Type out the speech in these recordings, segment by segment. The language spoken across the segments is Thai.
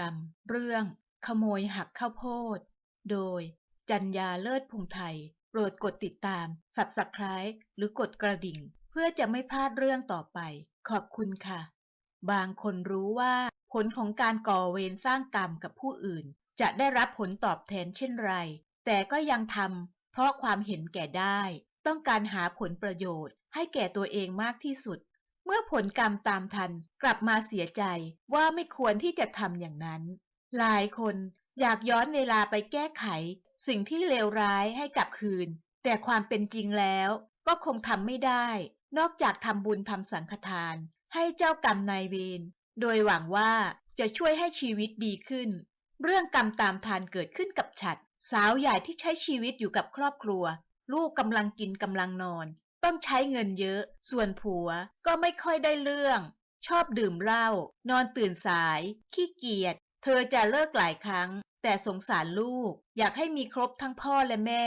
กรรม เรื่อง ขโมยหักข้าวโพด โดย จัญญาเลิศพงไทย โปรดกดติดตาม Subscribe หรือกดกระดิ่ง เพื่อจะไม่พลาดเรื่องต่อไป ขอบคุณค่ะ บางคนรู้ว่า ผลของการก่อเวรสร้างกรรมกับผู้อื่น จะได้รับผลตอบแทนเช่นไร แต่ก็ยังทำเพราะความเห็นแก่ได้ ต้องการหาผลประโยชน์ ให้แก่ตัวเองมากที่สุด มื่อผลกรรมตามทันกลับมาเสียใจว่าไม่ควรที่จะทำอย่างนั้น หลายคนอยากย้อนเวลาไปแก้ไข สิ่งที่เลวร้ายให้กลับคืน แต่ความเป็นจริงแล้วก็คงทำไม่ได้ นอกจากทำบุญทำสังฆทาน ให้เจ้ากรรมนายเวรโดยหวังว่าจะช่วยให้ชีวิตดีขึ้น เรื่องกรรมตามทานเกิดขึ้นกับฉัด สาวใหญ่ที่ใช้ชีวิตอยู่กับครอบครัว ลูกกำลังกินกำลังนอน ต้องใช้เงินเยอะ ส่วนผัวก็ไม่ค่อยได้เรื่อง ชอบดื่มเหล้า นอนตื่นสาย ขี้เกียจ เธอจะเลิกหลายครั้ง แต่สงสารลูก อยากให้มีครบทั้งพ่อและแม่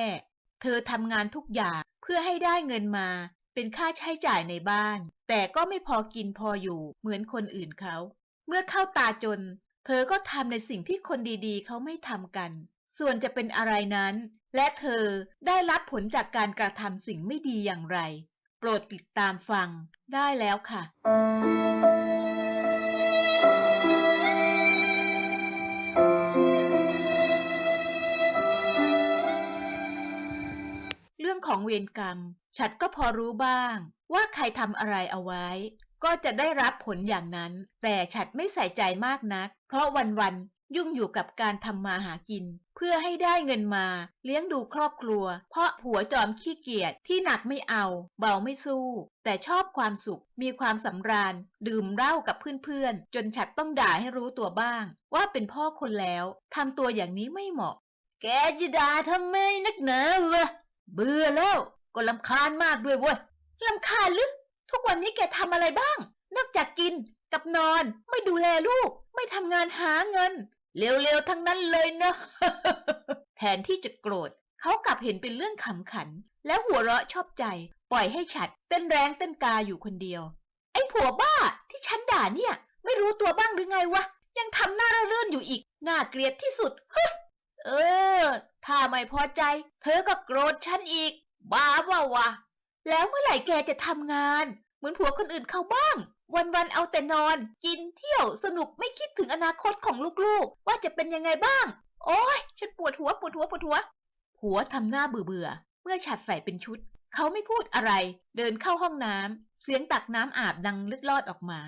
เธอทำงานทุกอย่างเพื่อให้ได้เงินมา เป็นค่าใช้จ่ายในบ้าน แต่ก็ไม่พอกินพออยู่เหมือนคนอื่นเขา เมื่อเข้าตาจน เธอก็ทำในสิ่งที่คนดีๆ เขาไม่ทำกัน ส่วนจะเป็นอะไรนั้น และเธอได้รับผลจากการกระทำสิ่งไม่ดีอย่างไร โปรดติดตามฟังได้แล้วค่ะ เรื่องของเวรกรรม ฉัดก็พอรู้บ้าง ว่าใครทำอะไรเอาไว้ ก็จะได้รับผลอย่างนั้น แต่ฉัดไม่ใส่ใจมากนัก เพราะวันๆ ยุ่งอยู่กับการทำมาหากิน เพื่อให้ได้เงินมา เลี้ยงดูครอบครัว เพราะผัวจอมขี้เกียจที่หนักไม่เอา เบาไม่สู้ แต่ชอบความสุข มีความสำราญ ดื่มเหล้ากับเพื่อนๆ จนฉัดต้องด่าให้รู้ตัวบ้าง ว่าเป็นพ่อคนแล้วทำตัวอย่างนี้ไม่เหมาะ แกจะด่าทำไมนักหนาวะเบื่อแล้ว ก็ลำคาญมากด้วยเว้ยลำคาญหรือทุกวันนี้แกทำอะไรบ้าง นอกจากกินกับนอนไม่ดูแลลูก ไม่ทำงานหาเงิน เร็วๆทั้งนั้นเลยเนะแทนที่จะโกรธเขากลับเห็นเป็นเรื่องขำขัน แล้วหัวเราะชอบใจ ปล่อยให้ฉัดเต้นแรงเต้นกาอยู่คนเดียว ไอ้ผัวบ้าที่ฉันด่าเนี่ย ไม่รู้ตัวบ้างหรือไงวะ ยังทำหน้าเรื่อนอยู่อีก น่าเกลียดที่สุดเฮ้เออ ถ้าไม่พอใจ เธอก็โกรธฉันอีก บ้าว่าวะแล้วเมื่อไหร่แกจะทำงาน เหมือนผัวคนอื่นเขาบ้าง วันๆเอาแต่นอน กินเที่ยวสนุกไม่คิดถึงอนาคตของลูกๆ ว่าจะเป็นยังไงบ้าง โอ้ยฉันปวดหัวปวดหัวปวดหัว ผัวทำหน้าเบื่อๆเมื่อฉัดใส่เป็นชุด เขาไม่พูดอะไร เดินเข้าห้องน้ำเสียงตักน้ำอาบดังลึกลอดออกมา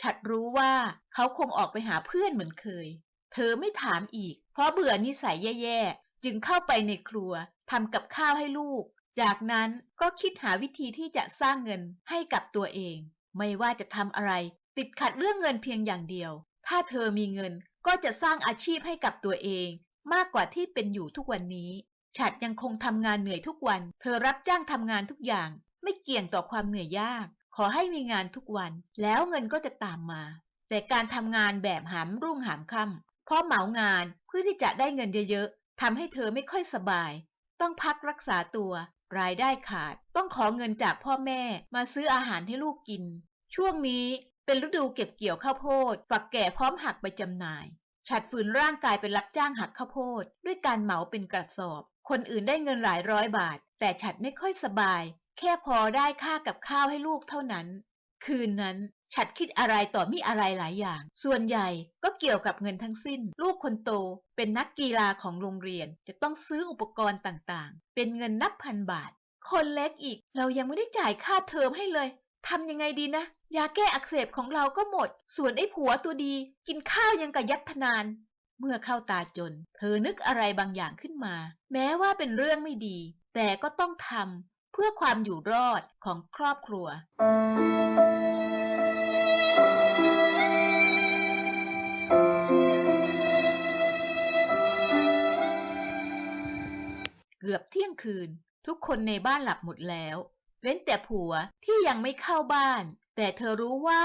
ฉัดรู้ว่าเขาคงออกไปหาเพื่อนเหมือนเคย เธอไม่ถามอีก เพราะเบื่อนิสัยแย่ๆ จึงเข้าไปในครัวทำกับข้าวให้ลูก จากนั้นก็คิดหาวิธีที่จะสร้างเงินให้กับตัวเอง ไม่ว่าจะทำอะไร ติดขัดเรื่องเงินเพียงอย่างเดียว ถ้าเธอมีเงินก็จะสร้างอาชีพให้กับตัวเอง มากกว่าที่เป็นอยู่ทุกวันนี้ ฉัดยังคงทำงานเหนื่อยทุกวัน เธอรับจ้างทำงานทุกอย่าง ไม่เกี่ยงต่อความเหนื่อยยาก ขอให้มีงานทุกวัน แล้วเงินก็จะตามมา แต่การทำงานแบบหามรุ่งหามค่ำเพราะเหมางานเพื่อที่จะได้เงินเยอะๆทำให้เธอไม่ค่อยสบาย ต้องพักรักษาตัว รายได้ขาด ต้องขอเงินจากพ่อแม่มาซื้ออาหารให้ลูกกิน ช่วงนี้เป็นฤดูเก็บเกี่ยวข้าวโพด ฝักแก่พร้อมหักไปจำหน่าย ฉัดฝืนร่างกายเป็นรับจ้างหักข้าวโพด ด้วยการเหมาเป็นกระสอบ คนอื่นได้เงินหลายร้อยบาท แต่ฉัดไม่ค่อยสบาย แค่พอได้ค่ากับข้าวให้ลูกเท่านั้น คืนนั้น ฉัดคิดอะไรต่อมีอะไรหลายอย่าง ส่วนใหญ่ก็เกี่ยวกับเงินทั้งสิ้น ลูกคนโตเป็นนักกีฬาของโรงเรียน จะต้องซื้ออุปกรณ์ต่างๆ เป็นเงินนับพันบาท คนเล็กอีก เรายังไม่ได้จ่ายค่าเทอมให้เลยทำยังไงดีนะ ยาแก้อักเสบของเราก็หมด ส่วนไอ้ผัวตัวดี กินข้าวยังกับยัดทนาน เมื่อเข้าตาจน เธอนึกอะไรบางอย่างขึ้นมา แม้ว่าเป็นเรื่องไม่ดี แต่ก็ต้องทำเพื่อความอยู่รอดของครอบครัว เกือบเที่ยงคืน ทุกคนในบ้านหลับหมดแล้ว เว้นแต่ผัวที่ยังไม่เข้าบ้าน แต่เธอรู้ว่า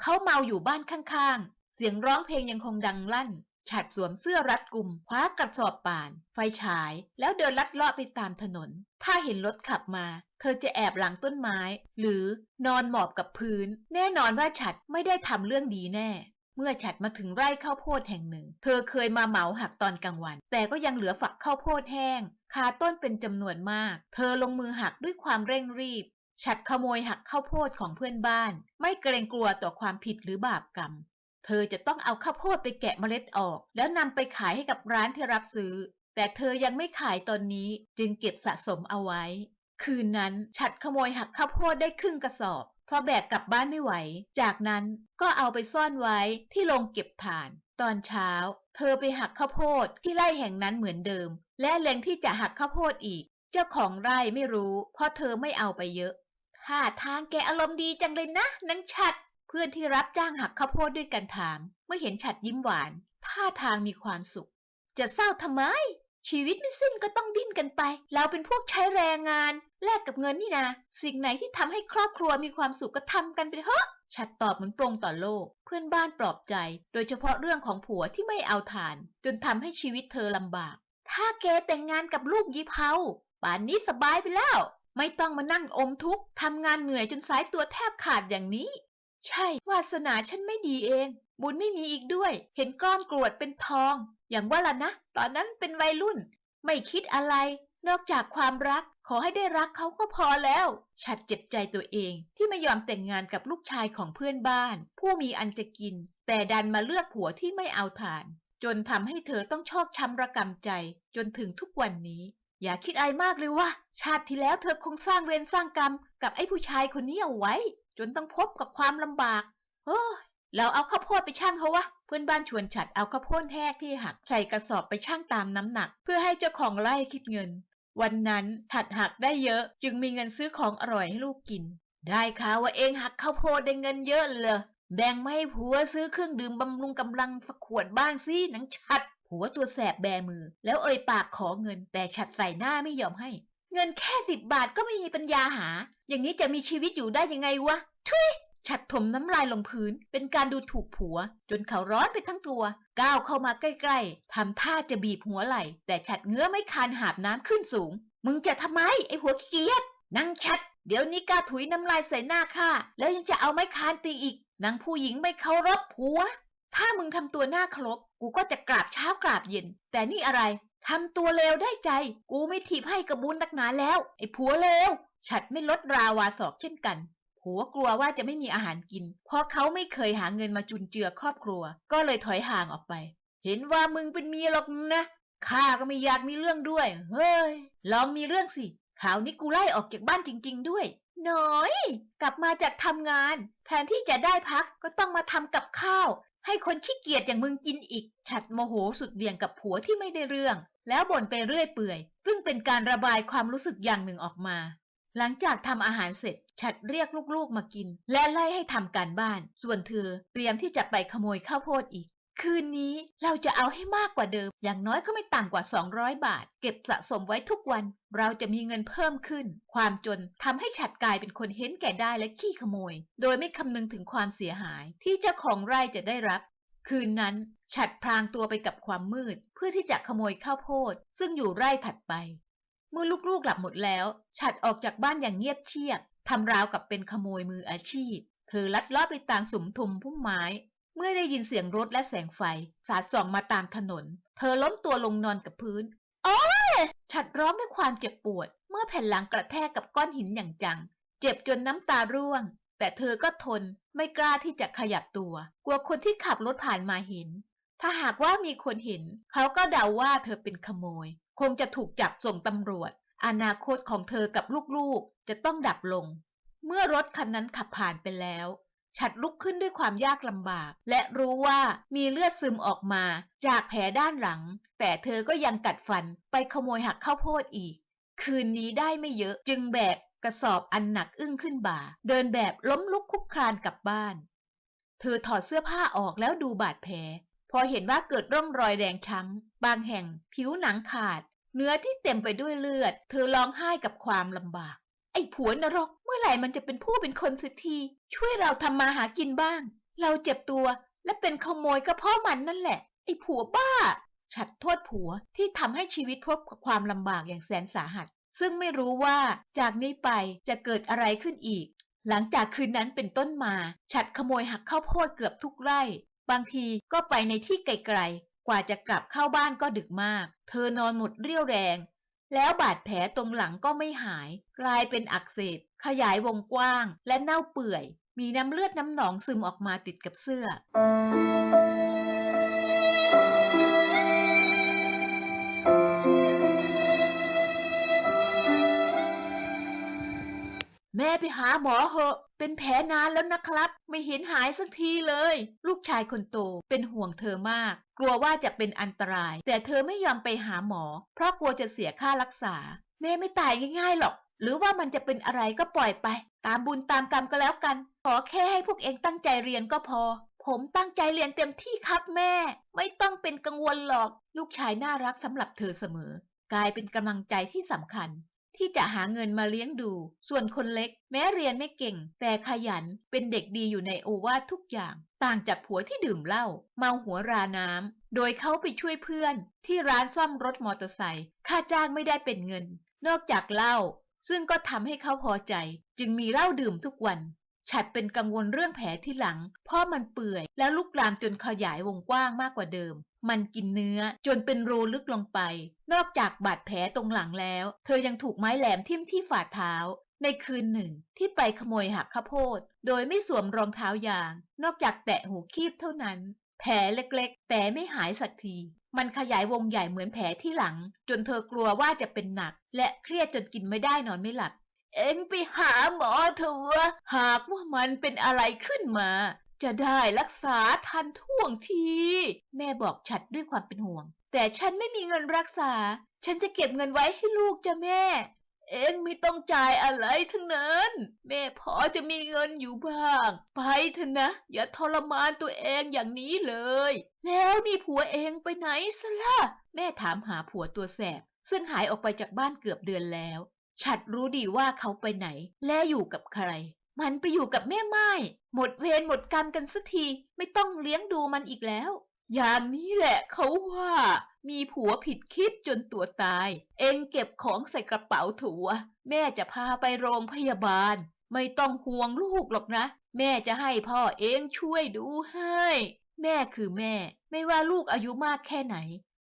เขาเมาอยู่บ้านข้างๆ เสียงร้องเพลงยังคงดังลั่น ฉัดสวมเสื้อรัดกุมคว้ากระสอบป่าน ไฟฉาย แล้วเดินลัดเลาะไปตามถนน ถ้าเห็นรถขับมา เธอจะแอบหลังต้นไม้ หรือนอนหมอบกับพื้น แน่นอนว่าฉัดไม่ได้ทำเรื่องดีแน่ เมื่อฉัดมาถึงไร่ข้าวโพดแห่งหนึ่ง เธอเคยมาเหมาหักตอนกลางวัน แต่ก็ยังเหลือฝักข้าวโพดแห้ง คาต้นเป็นจำนวนมาก เธอลงมือหักด้วยความเร่งรีบ ฉัดขโมยหักข้าวโพดของเพื่อนบ้าน ไม่เกรงกลัวต่อความผิดหรือบาปกรรม เธอจะต้องเอาข้าวโพดไปแกะเมล็ดออก แล้วนำไปขายให้กับร้านที่รับซื้อ แต่เธอยังไม่ขายตอนนี้จึงเก็บสะสมเอาไว้ คืนนั้นฉัดขโมยหักข้าวโพดได้ครึ่งกระสอบ พราะแบกกลับบ้านไม่ไหว จากนั้นก็เอาไปซ่อนไว้ที่โรงเก็บถ่าน ตอนเช้า เธอไปหักข้าวโพดที่ไร่แห่งนั้นเหมือนเดิม และเลงที่จะหักข้าวโพดอีก เจ้าของไร่ไม่รู้ เพราะเธอไม่เอาไปเยอะท่าทางแกอารมณ์ดีจังเลยนะ นังฉัด เพื่อนที่รับจ้างหักข้าวโพดด้วยกันถาม เมื่อเห็นฉัดยิ้มหวาน ท่าทางมีความสุข จะเศร้าทำไม ชีวิตไม่สิ้นก็ต้องดิ้นกันไป เราเป็นพวกใช้แรงงาน แลกกับเงินนี่นะ สิ่งไหนที่ทำให้ครอบครัวมีความสุขก็ทำกันไปเถอะฉัดตอบเหมือนตรงต่อโลก เพื่อนบ้านปลอบใจ โดยเฉพาะเรื่องของผัวที่ไม่เอาฐาน จนทำให้ชีวิตเธอลำบาก ถ้าแกแต่งงานกับลูกยีเผาป่านนี้สบายไปแล้ว ไม่ต้องมานั่งอมทุกข์ทำงานเหนื่อยจนสายตัวแทบขาดอย่างนี้ ใช่ วาสนาฉันไม่ดีเอง บุญไม่มีอีกด้วย เห็นก้อนกรวดเป็นทอง อย่างว่าล่ะนะ ตอนนั้นเป็นวัยรุ่น ไม่คิดอะไร นอกจากความรัก ขอให้ได้รักเขาก็พอแล้ว ฉัดเจ็บใจตัวเองที่ไม่ยอมแต่งงานกับลูกชายของเพื่อนบ้าน ผู้มีอันจะกิน แต่ดันมาเลือกผัวที่ไม่เอาฐาน จนทำให้เธอต้องชอกช้ำระกำใจ จนถึงทุกวันนี้ อย่าคิดอายมากเลยว่าชาติที่แล้วเธอคงสร้างเวรสร้างกรรม กับไอ้ผู้ชายคนนี้เอาไว้ จนต้องพบกับความลำบากเฮ้ยเราเอาข้าวโพดไปชั่งเขาวะ เพื่อนบ้านชวนฉัดเอาข้าวโพดแห้งที่หักใส่กระสอบไปชั่งตามน้ำหนัก เพื่อให้เจ้าของไร่คิดเงิน วันนั้นถัดหักได้เยอะจึงมีเงินซื้อของอร่อยให้ลูกกิน ได้ข่าวว่าเองหักข้าวโพดได้เงินเยอะเลยแบ่งมาให้ผัวซื้อเครื่องดื่มบำรุงกำลังสักขวดบ้างสิหนังฉัด ผัวตัวแสบแบมือ แล้วเอ่ยปากขอเงิน แต่ฉัดใส่หน้าไม่ยอมให้ เงินแค่สิบบาทก็ไม่มีปัญญาหา อย่างนี้จะมีชีวิตอยู่ได้ยังไงวะทุย ฉัดถมน้ำลายลงพื้น เป็นการดูถูกผัว จนเขาร้อนไปทั้งตัว ก้าวเข้ามาใกล้ๆทำท่าจะบีบหัวไหล่ แต่ฉัดเงื้อไม่คานหาบน้ำขึ้นสูง มึงจะทำไม ไอ้หัวขี้เกียจนั่งชัด เดี๋ยวนี้ก้าถุยน้ำลายใส่หน้าข้าแล้วยังจะเอาไม้คานตีอีกนางผู้หญิงไม่เคารพผัว ถ้ามึงทำตัวหน้าเคารพกูก็จะกราบเช้ากราบเย็น แต่นี่อะไรทำตัวเลวได้ใจ กูไม่ถีบให้กระบุญนักหนาแล้ว ไอ้ผัวเลวฉัดไม่ลดราวาศอกเช่นกัน ผัวกลัวว่าจะไม่มีอาหารกิน เพราะเขาไม่เคยหาเงินมาจุนเจือครอบครัว ก็เลยถอยห่างออกไป เห็นว่ามึงเป็นเมียหรอกนะข้าก็ไม่อยากมีเรื่องด้วย เฮ้ย ลองมีเรื่องสิข่าวนี้กูไล่ออกจากบ้านจริง ๆ ด้วย น้อย กลับมาจากทำงาน แทนที่จะได้พักก็ต้องมาทำกับข้าว ให้คนขี้เกียจอย่างมึงกินอีก ฉัดโมโหสุดเบี่ยงกับผัวที่ไม่ได้เรื่อง แล้วบ่นไปเรื่อยเปื่อย ซึ่งเป็นการระบายความรู้สึกอย่างหนึ่งออกมา หลังจากทำอาหารเสร็จ ฉัดเรียกลูกๆมากิน และไล่ให้ทำการบ้าน ส่วนเธอเตรียมที่จะไปขโมยข้าวโพดอีก คืนนี้เราจะเอาให้มากกว่าเดิม อย่างน้อยก็ไม่ต่ำกว่า 200 บาท เก็บสะสมไว้ทุกวัน เราจะมีเงินเพิ่มขึ้น ความจนทำให้ฉัดกลายเป็นคนเห็นแก่ได้และขี้ขโมย โดยไม่คำนึงถึงความเสียหายที่เจ้าของไร่จะได้รับคืนนั้นฉัดพรางตัวไปกับความมืด เพื่อที่จะขโมยข้าวโพด ซึ่งอยู่ไร่ถัดไป เมื่อลูกๆหลับหมดแล้ว ฉัดออกจากบ้านอย่างเงียบเชียบทำราวกับเป็นขโมยมืออาชีพ เธอลัดลาะไปตามสุมทุมพุ่มไม้ เมื่อได้ยินเสียงรถและแสงไฟ สาดส่องมาตามถนน เธอล้มตัวลงนอนกับพื้น โอ้ยฉัดร้องด้วยความเจ็บปวด เมื่อแผ่นหลังกระแทกกับก้อนหินอย่างจัง เจ็บจนน้ำตาร่วง แต่เธอก็ทน ไม่กล้าที่จะขยับตัว กลัวคนที่ขับรถผ่านมาเห็น ถ้าหากว่ามีคนเห็น เขาก็เดาว่าเธอเป็นขโมย คงจะถูกจับส่งตำรวจ อนาคตของเธอกับลูกๆ จะต้องดับลง เมื่อรถคันนั้นขับผ่านไปแล้ว ฉัดลุกขึ้นด้วยความยากลำบาก และรู้ว่ามีเลือดซึมออกมาจากแผลด้านหลัง แต่เธอก็ยังกัดฟันไปขโมยหักข้าวโพดอีก คืนนี้ได้ไม่เยอะจึงแบกกระสอบอันหนักอึ้งขึ้นบ่า เดินแบบล้มลุกคลุกคลานกลับบ้าน เธอถอดเสื้อผ้าออกแล้วดูบาดแผล พอเห็นว่าเกิดร่องรอยแดงช้ำ บางแห่งผิวหนังขาด เนื้อที่เต็มไปด้วยเลือด เธอร้องไห้กับความลำบาก ไอ้ผัวนรก เมื่อไหร่มันจะเป็นผู้เป็นคนสักที ช่วยเราทำมาหากินบ้าง เราเจ็บตัวและเป็นขโมยก็เพราะมันนั่นแหละ ไอ้ผัวบ้า ฉัดโทษผัวที่ทำให้ชีวิตพบกับความลำบากอย่างแสนสาหัส ซึ่งไม่รู้ว่าจากนี้ไปจะเกิดอะไรขึ้นอีกหลังจากคืนนั้นเป็นต้นมา ฉัดขโมยหักข้าวโพดเกือบทุกไร่ บางทีก็ไปในที่ไกลๆ กว่าจะกลับเข้าบ้านก็ดึกมาก เธอนอนหมดเรี่ยวแรง แล้วบาดแผลตรงหลังก็ไม่หาย กลายเป็นอักเสบ ขยายวงกว้าง และเน่าเปื่อย มีน้ำเลือดน้ำหนองซึมออกมาติดกับเสื้อแม่ไปหาหมอเหอะ เป็นแผลนานแล้วนะครับ ไม่เห็นหายสักทีเลย ลูกชายคนโตเป็นห่วงเธอมาก กลัวว่าจะเป็นอันตราย แต่เธอไม่ยอมไปหาหมอ เพราะกลัวจะเสียค่ารักษา แม่ไม่ตายง่ายๆหรอก หรือว่ามันจะเป็นอะไรก็ปล่อยไป ตามบุญตามกรรมก็แล้วกัน ขอแค่ให้พวกเองตั้งใจเรียนก็พอ ผมตั้งใจเรียนเต็มที่ครับแม่ ไม่ต้องเป็นกังวลหรอก ลูกชายน่ารักสำหรับเธอเสมอ กลายเป็นกำลังใจที่สำคัญ ที่จะหาเงินมาเลี้ยงดู ส่วนคนเล็ก แม้เรียนไม่เก่ง แต่ขยันเป็นเด็กดีอยู่ในโอวาททุกอย่าง ต่างจากผัวที่ดื่มเหล้าเมาหัวราน้ำโดยเขาไปช่วยเพื่อน ที่ร้านซ่อมรถมอเตอร์ไซค์ค่าจ้างไม่ได้เป็นเงิน นอกจากเหล้าซึ่งก็ทำให้เขาพอใจ จึงมีเหล้าดื่มทุกวัน ฉัดเป็นกังวลเรื่องแผลที่หลัง เพราะมันเปื่อย แล้วลุกลามจนขยายวงกว้างมากกว่าเดิม มันกินเนื้อจนเป็นรูลึกลงไป นอกจากบาดแผลตรงหลังแล้ว เธอยังถูกไม้แหลมทิ่มที่ฝ่าเท้า ในคืนหนึ่ง ที่ไปขโมยหักข้าวโพด โดยไม่สวมรองเท้ายาง นอกจากแตะหูคีบเท่านั้น แผลเล็กๆ แต่ไม่หายสักทีมันขยายวงใหญ่เหมือนแผลที่หลัง จนเธอกลัวว่าจะเป็นหนัก และเครียดจนกินไม่ได้นอนไม่หลับ เอ็งไปหาหมอเถอะหากว่ามันเป็นอะไรขึ้นมา จะได้รักษาทันท่วงที แม่บอกฉัดด้วยความเป็นห่วง แต่ฉันไม่มีเงินรักษา ฉันจะเก็บเงินไว้ให้ลูกจ้ะแม่ เอ็งไม่ต้องจ่ายอะไรทั้งนั้น แม่พอจะมีเงินอยู่บ้าง ไปเถอะนะ อย่าทรมานตัวเองอย่างนี้เลย แล้วนี่ผัวเองไปไหนซะล่ะ แม่ถามหาผัวตัวแสบซึ่งหายออกไปจากบ้านเกือบเดือนแล้ว ฉัดรู้ดีว่าเขาไปไหน และอยู่กับใคร มันไปอยู่กับแม่ไม้หมดเวรหมดกรรมกันสักที ไม่ต้องเลี้ยงดูมันอีกแล้วอย่างนี้แหละเขาว่า มีผัวผิดคิดจนตัวตาย เองเก็บของใส่กระเป๋าถัว แม่จะพาไปโรงพยาบาล ไม่ต้องห่วงลูกหรอกนะ แม่จะให้พ่อเองช่วยดูให้ แม่คือแม่ ไม่ว่าลูกอายุมากแค่ไหน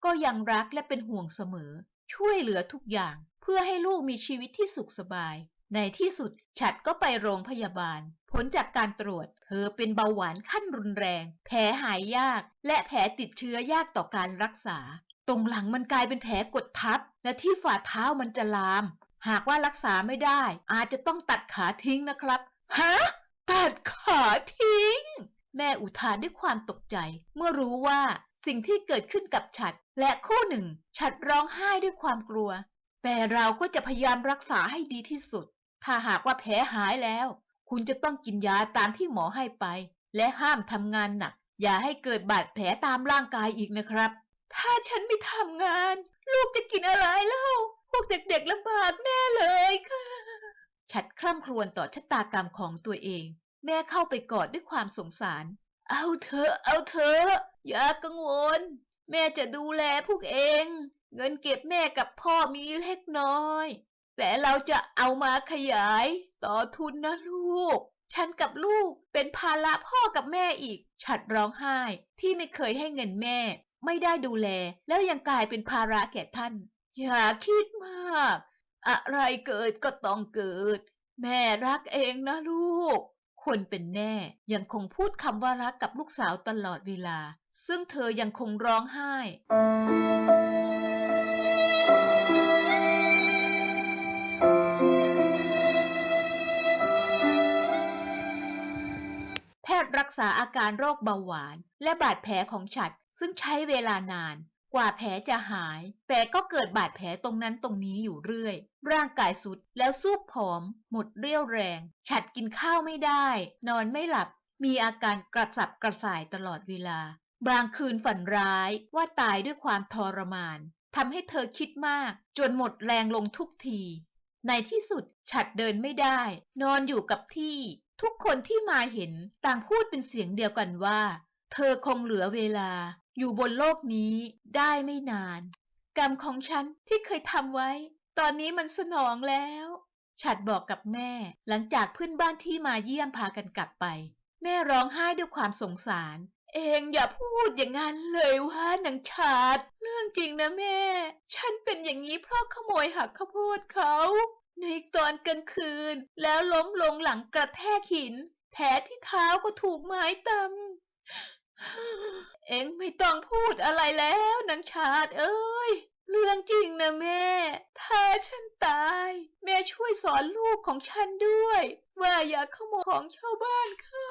ก็ยังรักและเป็นห่วงเสมอ ช่วยเหลือทุกอย่าง เพื่อให้ลูกมีชีวิตที่สุขสบาย ในที่สุดฉัดก็ไปโรงพยาบาล ผลจากการตรวจ เธอเป็นเบาหวานขั้นรุนแรง แผลหายยาก และแผลติดเชื้อยากต่อการรักษา ตรงหลังมันกลายเป็นแผลกดทับ และที่ฝ่าเท้ามันจะลาม หากว่ารักษาไม่ได้ อาจจะต้องตัดขาทิ้งนะครับ ฮะ ตัดขาทิ้ง แม่อุทานด้วยความตกใจ เมื่อรู้ว่าสิ่งที่เกิดขึ้นกับฉัด และคู่หนึ่ง ฉัดร้องไห้ด้วยความกลัว แต่เราก็จะพยายามรักษาให้ดีที่สุด ถ้าหากว่าแผลหายแล้ว คุณจะต้องกินยาตามที่หมอให้ไป และห้ามทำงานหนัก อย่าให้เกิดบาดแผลตามร่างกายอีกนะครับ ถ้าฉันไม่ทำงาน ลูกจะกินอะไรเล่า พวกเด็กๆลำบากแน่เลยค่ะ ฉัดคร่ำครวญต่อชะตากรรมของตัวเอง แม่เข้าไปกอดด้วยความสงสาร เอาเถอะเอาเถอะอย่ากังวล แม่จะดูแลพวกเอง เงินเก็บแม่กับพ่อมีเล็กน้อย แต่เราจะเอามาขยาย ต่อทุนนะลูก ฉันกับลูกเป็นภาระพ่อกับแม่อีก ฉัดร้องไห้ ที่ไม่เคยให้เงินแม่ ไม่ได้ดูแล แล้วยังกลายเป็นภาระแก่ท่าน อย่าคิดมาก อะไรเกิดก็ต้องเกิด แม่รักเองนะลูก คนเป็นแม่ยังคงพูดคำว่ารักกับลูกสาวตลอดเวลา ซึ่งเธอยังคงร้องไห้ แพทย์รักษาอาการโรคเบาหวานและบาดแผลของฉัด ซึ่งใช้เวลานานกว่าแผลจะหาย แต่ก็เกิดบาดแผลตรงนั้นตรงนี้อยู่เรื่อย ร่างกายสุดแล้วซูบผอม หมดเรี่ยวแรง ฉัดกินข้าวไม่ได้ นอนไม่หลับ มีอาการกระสับกระส่ายตลอดเวลา บางคืนฝันร้ายว่าตายด้วยความทรมานทำให้เธอคิดมาก จนหมดแรงลงทุกที ในที่สุดฉัดเดินไม่ได้ นอนอยู่กับที่ ทุกคนที่มาเห็นต่างพูดเป็นเสียงเดียวกันว่า เธอคงเหลือเวลา อยู่บนโลกนี้ได้ไม่นาน กรรมของฉันที่เคยทำไว้ ตอนนี้มันสนองแล้ว ฉัดบอกกับแม่ หลังจากเพื่อนบ้านที่มาเยี่ยมพากันกลับไป แม่ร้องไห้ด้วยความสงสาร เองอย่าพูดอย่างนั้นเลยว่านังชาด เรื่องจริงนะแม่ ฉันเป็นอย่างนี้เพราะขโมยหักข้าวโพดเขา ในตอนกลางคืน แล้วล้มลงหลังกระแทกหิน แผลที่เท้าก็ถูกไม้ตำเอ็งไม่ต้องพูดอะไรแล้วนางชาดเอ้ย เรื่องจริงนะแม่ ถ้าฉันตาย แม่ช่วยสอนลูกของฉันด้วย ว่าอย่าขโมยของชาวบ้านเขา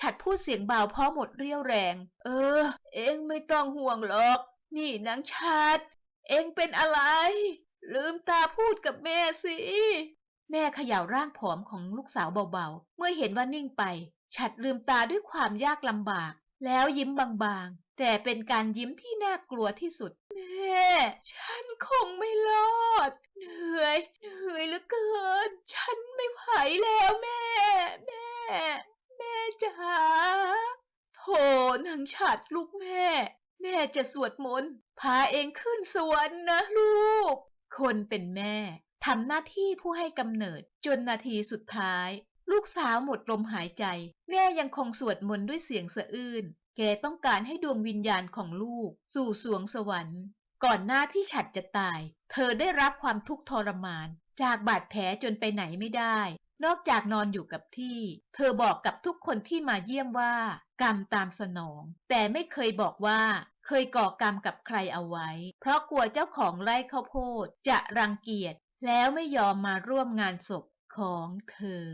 ฉัดพูดเสียงเบาเพราะหมดเรี่ยวแรง เออ เอ็งไม่ต้องห่วงหรอก นี่นางชาดเอ็งเป็นอะไร ลืมตาพูดกับแม่สิ แม่เขย่าร่างผอมของลูกสาวเบาๆ เมื่อเห็นว่านิ่งไป ฉัดลืมตาด้วยความยากลำบาก แล้วยิ้มบางๆ แต่เป็นการยิ้มที่น่ากลัวที่สุด แม่ ฉันคงไม่รอด เหนื่อย เหนื่อยเหลือเกิน ฉันไม่ไหวแล้วแม่ แม่ จ๋าโถนางฉัดลูกแม่ แม่จะสวดมนต์พาเองขึ้นสวรรค์นะลูก คนเป็นแม่ทำหน้าที่ผู้ให้กำเนิดจนนาทีสุดท้าย ลูกสาวหมดลมหายใจ แม่ยังคงสวดมนต์ด้วยเสียงสะอื้นแกต้องการให้ดวงวิญญาณของลูก สู่สวงสวรรค์ ก่อนหน้าที่ฉัดจะตาย เธอได้รับความทุกข์ทรมาน จากบาดแผลจนไปไหนไม่ได้ นอกจากนอนอยู่กับที่ เธอบอกกับทุกคนที่มาเยี่ยมว่า กรรมตามสนอง แต่ไม่เคยบอกว่าเคยก่อกรรมกับใครเอาไว้ เพราะกลัวเจ้าของไร่ข้าวโพดจะรังเกียจแล้วไม่ยอมมาร่วมงานศพของเธอ